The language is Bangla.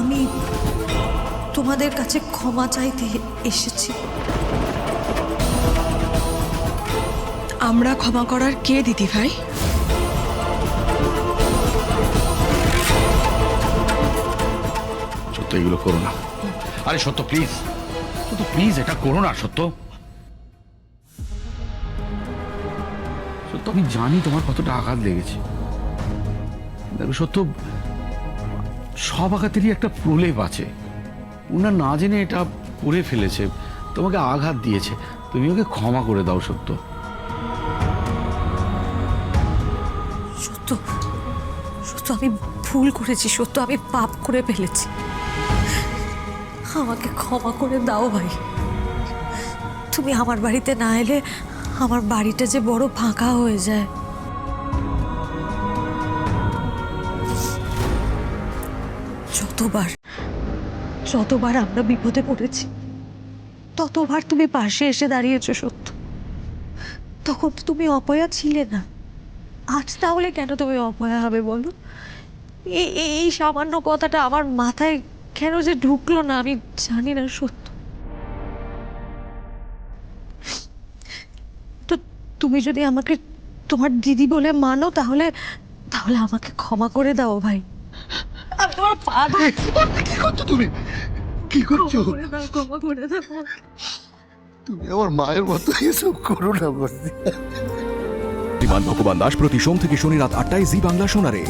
আমি তোমাদের কাছে ক্ষমা চাইতে এসেছি। আমরা ক্ষমা করার কে দিদি ভাই? সত্য এগুলো করো না। আরে সত্য প্লিজ সত্য প্লিজ এটা করো না সত্য। সত্য আমি জানি তোমার কতটা আঘাত লেগেছে। দেখো সত্য সব আঘাতেরই একটা প্রলেপ আছে। ওনার না জেনে এটা করে ফেলেছে। তোমাকে আঘাত দিয়েছে। তুমি ওকে ক্ষমা করে দাও, সত্য। সত্য সত্য, আমি ভুল করেছি, সত্য, আমি পাপ করে ফেলেছি। আমাকে ক্ষমা করে দাও ভাই। তুমি আমার বাড়িতে না এলে আমার বাড়িটা যে বড় ফাঁকা হয়ে যায়। যতবার যতবার আমরা বিপদে পড়েছি, ততবার তুমি পাশে এসে দাঁড়িয়েছো সত্য। তখন তো তুমি অপয়া ছিলে না। আজ তাহলে কেন তুমি অপয়া হবে বলো? এই সামান্য কথাটা আমার মাথায় কেন যে ঢুকলো না আমি জানি না সত্য। তো তুমি যদি আমাকে তোমার দিদি বলে মানো তাহলে তাহলে আমাকে ক্ষমা করে দাও ভাই। আমি তোমার পা কি করছ তুমি? কি করছ? ক্ষমা করে দাও, ক্ষমা করে দাও। তুমি আমার মায়ের মতো এসব করো না বর্দি বিমান ভগবান দাস প্রতি সোম থেকে শনি রাত আটটায় জি বাংলা শোনারে